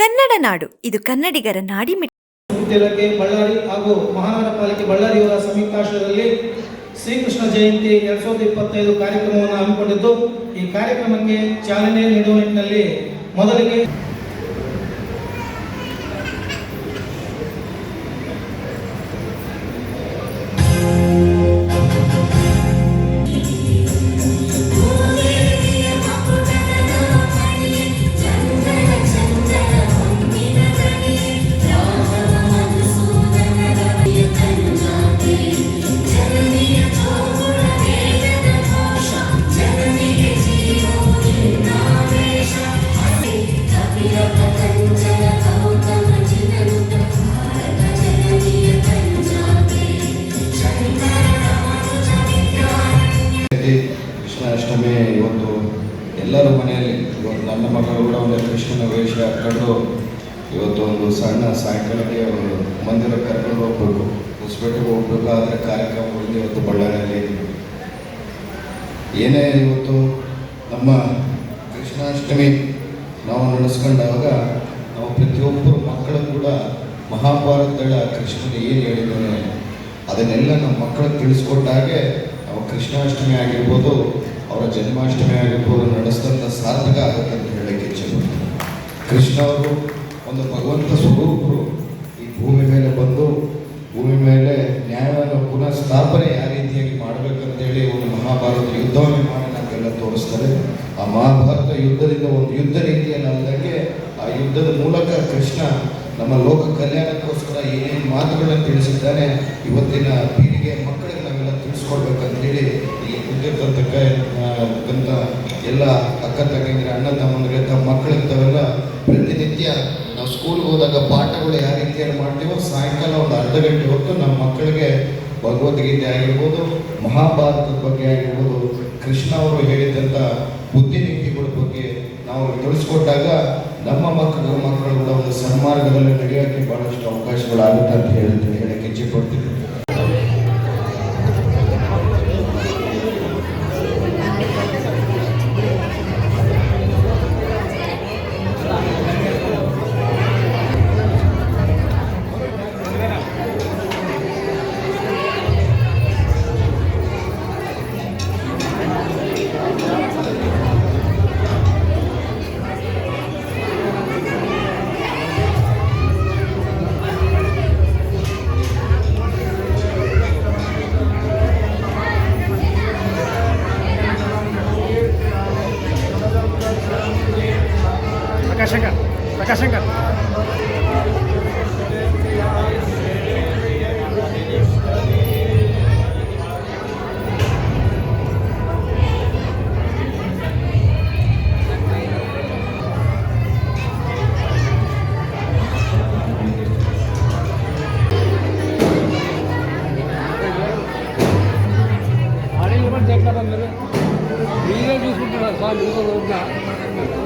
ಕನ್ನಡ ನಾಡು. ಇದು ಕನ್ನಡಿಗರ ಇಲಾಖೆ ಬಳ್ಳಾರಿ ಹಾಗೂ ಮಹಾನಗರ ಪಾಲಿಕೆ ಬಳ್ಳಾರಿಯವರ ಸಂಯುಕ್ತಾಶ್ರಯದಲ್ಲಿ ಶ್ರೀಕೃಷ್ಣ ಜಯಂತಿ ಎರಡ್ ಸಾವಿರದ ಇಪ್ಪತ್ತೈದು ಕಾರ್ಯಕ್ರಮವನ್ನು ಹಮ್ಮಿಕೊಂಡಿದ್ದು, ಈ ಕಾರ್ಯಕ್ರಮಕ್ಕೆ ಚಾಲನೆ ನೀಡುವ ನಿಟ್ಟಿನಲ್ಲಿ ಮೊದಲಿಗೆ ಕೃಷ್ಣಾಷ್ಟಮಿ, ಇವತ್ತು ಎಲ್ಲರ ಮನೆಯಲ್ಲಿ. ಇವತ್ತು ನನ್ನ ಮಕ್ಕಳು ಕೂಡ ಒಂದು ಕೃಷ್ಣನ ವೇಷ ಹಾಕೊಂಡು ಇವತ್ತು ಒಂದು ಸಣ್ಣ ಸಾಯಂಕಾಲಕ್ಕೆ ಒಂದು ಮಂದಿರ ಕರ್ಕೊಂಡು ಹೋಗ್ಬೇಕು. ಹೊಸಪೇಟೆಗೆ ಹೋಗ್ಬೇಕು ಆದರೆ ಕಾರ್ಯಕ್ರಮ ಉಳಿದು ಇವತ್ತು ಬಳ್ಳಾರಿಯಲ್ಲಿ. ಏನೇ ಇವತ್ತು ನಮ್ಮ ಕೃಷ್ಣಾಷ್ಟಮಿ ನಾವು ನಡೆಸ್ಕೊಂಡಾಗ ನಾವು ಪ್ರತಿಯೊಬ್ಬರು ಮಕ್ಕಳು ಕೂಡ ಮಹಾಭಾರತಗಳ ಕೃಷ್ಣನ ಏನು ಹೇಳಿದ್ದಾನೆ ಅದನ್ನೆಲ್ಲ ನಮ್ಮ ಮಕ್ಕಳಿಗೆ ತಿಳಿಸ್ಕೊಟ್ಟಾಗೆ ಕೃಷ್ಣಾಷ್ಟಮಿ ಆಗಿರ್ಬೋದು, ಅವರ ಜನ್ಮಾಷ್ಟಮಿ ಆಗಿರ್ಬೋದು ನಡೆಸಿದಂಥ ಸಾರ್ಥಕ ಆಗುತ್ತೆ ಅಂತ ಹೇಳಕ್ಕೆ ಕೃಷ್ಣ ಅವರು ಒಂದು ಭಗವಂತ ಸ್ವರೂಪರು. ಈ ಭೂಮಿ ಮೇಲೆ ಬಂದು, ಭೂಮಿ ಮೇಲೆ ನ್ಯಾಯವನ್ನು ಪುನಃ ಸ್ಥಾಪನೆ ಯಾವ ರೀತಿಯಾಗಿ ಮಾಡಬೇಕಂತೇಳಿ ಒಂದು ಮಹಾಭಾರತ ಯುದ್ಧವನ್ನು ಮಾಡಿ ನಮಗೆಲ್ಲ ತೋರಿಸ್ತಾರೆ. ಆ ಮಹಾಭಾರತ ಯುದ್ಧದಿಂದ ಒಂದು ಯುದ್ಧ ರೀತಿಯನ್ನು ಅಂದಂಗೆ ಆ ಯುದ್ಧದ ಮೂಲಕ ಕೃಷ್ಣ ನಮ್ಮ ಲೋಕ ಕಲ್ಯಾಣಕ್ಕೋಸ್ಕರ ಏನೇನು ಮಾತುಗಳನ್ನು ತಿಳಿಸಿದ್ದಾನೆ, ಇವತ್ತಿನ ಪೀಳಿಗೆ ಮಕ್ಕಳಿಗೆ ನಾವೆಲ್ಲ ಹೇಳಿ ಇಲ್ಲಿ ಕುಂತಿರ್ತಕ್ಕಂಥ ಕಂತ ಎಲ್ಲ ಅಕ್ಕ ತಕ್ಕಂಗಿರ ಅಣ್ಣ ತಮ್ಮಂದ್ರೆ ತಮ್ಮ ಮಕ್ಕಳಿರ್ತಾವೆಲ್ಲ ಪ್ರತಿನಿತ್ಯ ನಾವು ಸ್ಕೂಲ್ಗೆ ಹೋದಾಗ ಪಾಠಗಳು ಯಾವ ರೀತಿಯಲ್ಲಿ ಮಾಡ್ತೀವೋ ಸಾಯಂಕಾಲ ಒಂದು ಅರ್ಧ ಗಂಟೆ ಹೊತ್ತು ನಮ್ಮ ಮಕ್ಕಳಿಗೆ ಭಗವದ್ಗೀತೆ ಆಗಿರ್ಬೋದು, ಮಹಾಭಾರತದ ಬಗ್ಗೆ ಆಗಿರ್ಬೋದು, ಕೃಷ್ಣ ಅವರು ಹೇಳಿದಂಥ ಬುದ್ಧಿನೀತಿಗಳ ಬಗ್ಗೆ ನಾವು ತಿಳಿಸ್ಕೊಟ್ಟಾಗ ನಮ್ಮ ಮಕ್ಕಳು ಮಕ್ಕಳು ಕೂಡ ಒಂದು ಸನ್ಮಾರ್ಗದಲ್ಲಿ ನಡೆಯೋಕ್ಕೆ ಬಹಳಷ್ಟು ಅವಕಾಶಗಳಾಗುತ್ತೆ ಅಂತ ಹೇಳಿ, ಹೇಳಕ್ಕೆ ಇಚ್ಛೆ ప్రకాశంగా ప్రకాశంగా చేస్తారన్నారు మీరే చూసుకుంటున్నారు సార్ మీరు